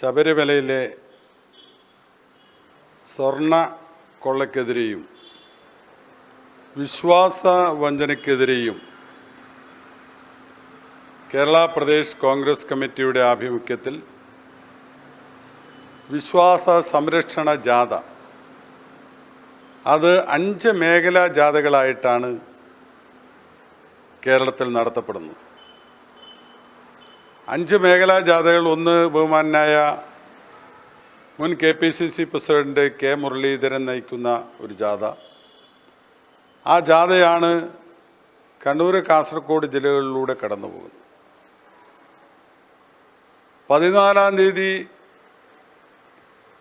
ശബരിമലയിലെ സ്വർണ കൊള്ളക്കെതിരെയും വിശ്വാസ വഞ്ചനയ്ക്കെതിരെയും കേരള പ്രദേശ് കോൺഗ്രസ് കമ്മിറ്റിയുടെ ആഭിമുഖ്യത്തിൽ വിശ്വാസ സംരക്ഷണ ജാഥ. അത് അഞ്ച് മേഖലാ ജാഥകളായിട്ടാണ് കേരളത്തിൽ നടത്തപ്പെടുന്നത്. അഞ്ച് മേഖലാ ജാഥകൾ. ഒന്ന് ബഹുമാനായ മുൻ K P C C president K Muraleedharan നയിക്കുന്ന ഒരു ജാഥ. ആ ജാഥയാണ് കണ്ണൂർ കാസർഗോഡ് ജില്ലകളിലൂടെ കടന്നു പോകുന്നത് പതിനാലാം തീയതി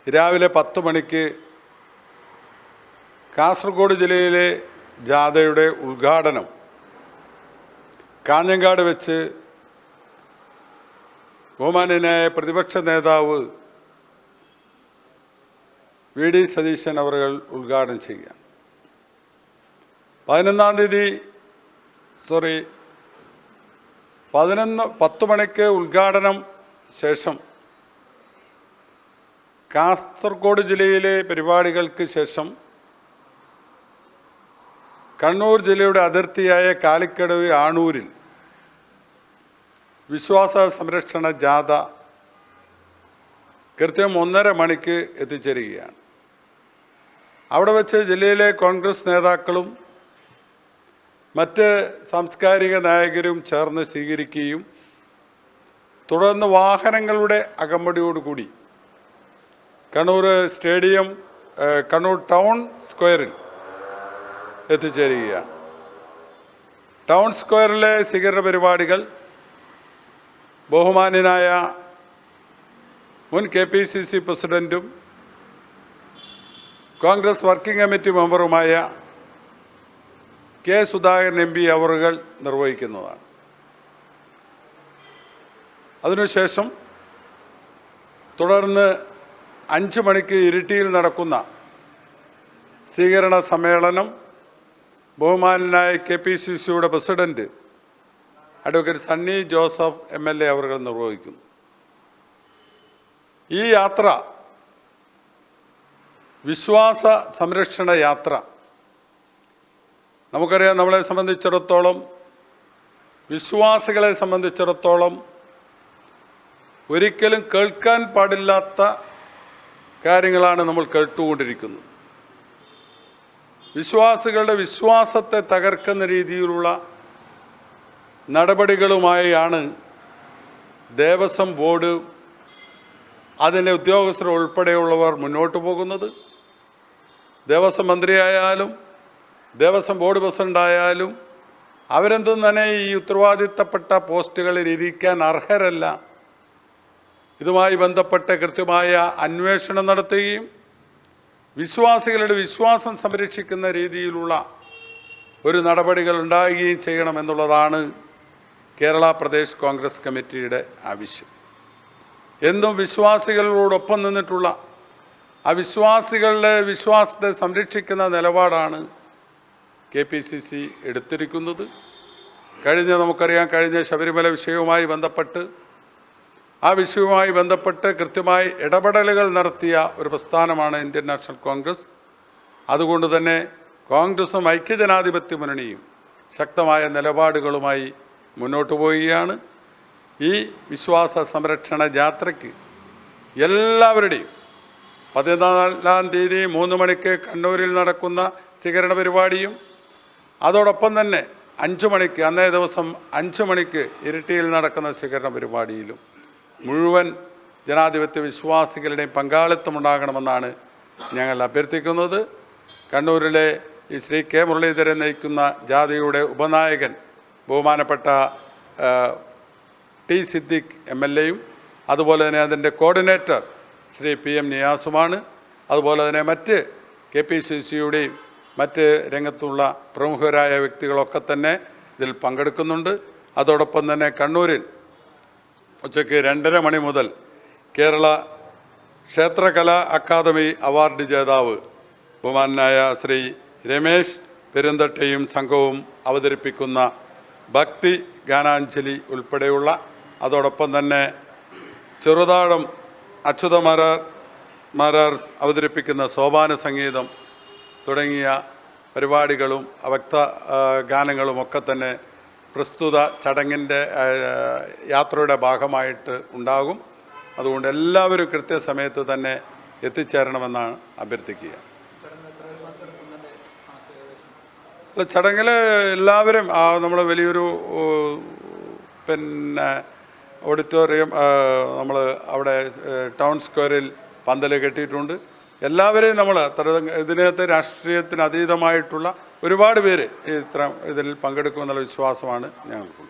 രാവിലെ പത്ത് മണിക്ക് കാസർഗോഡ് ജില്ലയിലെ ജാഥയുടെ ഉദ്ഘാടനം കാഞ്ഞങ്ങാട് വെച്ച് ബഹുമാന്യനായ പ്രതിപക്ഷ നേതാവ് വി ഡി സതീശൻ അവർ ഉദ്ഘാടനം ചെയ്യുക പതിനൊന്നാം തീയതി സോറി പതിനൊന്ന് പത്ത് മണിക്ക് ഉദ്ഘാടനം ശേഷം കാസർഗോഡ് ജില്ലയിലെ പരിപാടികൾക്ക് ശേഷം കണ്ണൂർ ജില്ലയുടെ അതിർത്തിയായ കാലിക്കടവ് ആണൂരിൽ വിശ്വാസ സംരക്ഷണ ജാഥ കൃത്യം ഒന്നര മണിക്ക് എത്തിച്ചേരുകയാണ്. അവിടെ വെച്ച് ജില്ലയിലെ കോൺഗ്രസ് നേതാക്കളും മറ്റ് സാംസ്കാരിക നായകരും ചേർന്ന് സ്വീകരിക്കുകയും തുടർന്ന് വാഹനങ്ങളുടെ അകമ്പടിയോടുകൂടി കണ്ണൂർ സ്റ്റേഡിയം കണ്ണൂർ ടൗൺ സ്ക്വയറിൽ എത്തിച്ചേരുകയാണ്. ടൗൺ സ്ക്വയറിലെ സ്വീകരണ പരിപാടികൾ ബഹുമാന്യനായ മുൻ കെ പി സി സി പ്രസിഡന്റും കോൺഗ്രസ് വർക്കിംഗ് കമ്മിറ്റി മെമ്പറുമായ കെ സുധാകരൻ എം പി അവറുകൾ നിർവഹിക്കുന്നതാണ്. അതിനുശേഷം തുടർന്ന് അഞ്ച് മണിക്ക് ഇരിട്ടിയിൽ നടക്കുന്ന സ്വീകരണ സമ്മേളനം ബഹുമാനായ കെ പി സി സിയുടെ president advocate Sunny Joseph M L A അവർ നിർവഹിക്കുന്നു ഈ യാത്ര വിശ്വാസ സംരക്ഷണ യാത്ര നമുക്കറിയാം നമ്മളെ സംബന്ധിച്ചിടത്തോളം വിശ്വാസികളെ സംബന്ധിച്ചിടത്തോളം ഒരിക്കലും കേൾക്കാൻ പാടില്ലാത്ത കാര്യങ്ങളാണ് നമ്മൾ കേട്ടുകൊണ്ടിരിക്കുന്നത്. വിശ്വാസികളുടെ വിശ്വാസത്തെ തകർക്കുന്ന രീതിയിലുള്ള നടപടികളുമായാണ് ദേവസ്വം ബോർഡ് അതിന്റെ ഉദ്യോഗസ്ഥർ ഉൾപ്പെടെയുള്ളവർ മുന്നോട്ട് പോകുന്നത്. ദേവസ്വം മന്ത്രിയായാലും ദേവസ്വം ബോർഡ് പ്രസിഡന്റായാലും അവരെന്തും തന്നെ ഈ ഉത്തരവാദിത്തപ്പെട്ട പോസ്റ്റുകളിൽ ഇരിക്കാൻ അർഹരല്ല. ഇതുമായി ബന്ധപ്പെട്ട് കൃത്യമായ അന്വേഷണം നടത്തുകയും വിശ്വാസികളുടെ വിശ്വാസം സംരക്ഷിക്കുന്ന രീതിയിലുള്ള ഒരു നടപടികൾ ഉണ്ടാകുകയും ചെയ്യണമെന്നുള്ളതാണ് കേരള പ്രദേശ് കോൺഗ്രസ് കമ്മിറ്റിയുടെ ആവശ്യം. എന്നും വിശ്വാസികളോടൊപ്പം നിന്നിട്ടുള്ള ആ വിശ്വാസികളുടെ വിശ്വാസത്തെ സംരക്ഷിക്കുന്ന നിലപാടാണ് കെ പി സി സി എടുത്തിരിക്കുന്നത്. കഴിഞ്ഞ നമുക്കറിയാം കഴിഞ്ഞ ശബരിമല വിഷയവുമായി ബന്ധപ്പെട്ട് ആ വിഷയവുമായി ബന്ധപ്പെട്ട് കൃത്യമായി ഇടപെടലുകൾ നടത്തിയ ഒരു പ്രസ്ഥാനമാണ് ഇന്ത്യൻ നാഷണൽ കോൺഗ്രസ്. അതുകൊണ്ട് തന്നെ കോൺഗ്രസും ഐക്യജനാധിപത്യ മുന്നണിയും ശക്തമായ നിലപാടുകളുമായി മുന്നോട്ട് പോവുകയാണ്. ഈ വിശ്വാസ സംരക്ഷണ യാത്രയ്ക്ക് എല്ലാവരുടെയും പതിനാലാം തീയതി മൂന്ന് മണിക്ക് കണ്ണൂരിൽ നടക്കുന്ന സ്വീകരണ പരിപാടിയും അതോടൊപ്പം തന്നെ അഞ്ച് മണിക്ക് അന്നേ ദിവസം അഞ്ച് മണിക്ക് ഇരിട്ടിയിൽ നടക്കുന്ന സ്വീകരണ പരിപാടിയിലും മുഴുവൻ ജനാധിപത്യ വിശ്വാസികളുടെയും പങ്കാളിത്തം ഉണ്ടാകണമെന്നാണ് ഞങ്ങൾ അഭ്യർത്ഥിക്കുന്നത്. കണ്ണൂരിലെ ഈ ശ്രീ കെ മുരളീധരൻ നയിക്കുന്ന ജാതിയുടെ ഉപനായകൻ ബഹുമാനപ്പെട്ട ടി സിദ്ദിഖ് എം എൽ എയും അതുപോലെ തന്നെ അതിന്റെ കോർഡിനേറ്റർ ശ്രീ പി എം നിയാസുമാണ് അതുപോലെ തന്നെ മറ്റ് കെ പി സി സിയുടെയും മറ്റ് രംഗത്തുള്ള പ്രമുഖരായ വ്യക്തികളൊക്കെ തന്നെ ഇതിൽ പങ്കെടുക്കുന്നുണ്ട്. അതോടൊപ്പം തന്നെ കണ്ണൂരിൽ ഉച്ചയ്ക്ക് രണ്ടര മണി മുതൽ കേരള ക്ഷേത്രകലാ അക്കാദമി അവാർഡ് ജേതാവ് ബഹുമാനായ ശ്രീ രമേശ് പെരുന്തട്ടയും സംഘവും അവതരിപ്പിക്കുന്ന ഭക്തി ഗാനാഞ്ജലി ഉൾപ്പെടെയുള്ള അതോടൊപ്പം തന്നെ ചെറുതാഴം അച്യുതമാരാർ മാരാർ അവതരിപ്പിക്കുന്ന സോപാന സംഗീതം തുടങ്ങിയ പരിപാടികളും അവക്ത ഗാനങ്ങളുമൊക്കെ തന്നെ പ്രസ്തുത ചടങ്ങിന്റെ യാത്രയുടെ ഭാഗമായിട്ട് ഉണ്ടാകും. അതുകൊണ്ട് എല്ലാവരും കൃത്യസമയത്ത് തന്നെ എത്തിച്ചേരണമെന്നാണ് അഭ്യർത്ഥിക്കുക. ചടങ്ങിൽ എല്ലാവരും നമ്മൾ വലിയൊരു പിന്നെ ഓഡിറ്റോറിയം നമ്മൾ അവിടെ ടൗൺ സ്ക്വയറിൽ പന്തൽ കെട്ടിയിട്ടുണ്ട്. എല്ലാവരെയും നമ്മൾ ഇതിനകത്ത് രാഷ്ട്രീയത്തിന് അതീതമായിട്ടുള്ള ഒരുപാട് പേര് ഇത്ര ഇതിൽ പങ്കെടുക്കുമെന്നുള്ള വിശ്വാസമാണ് ഞങ്ങൾക്കുള്ളത്.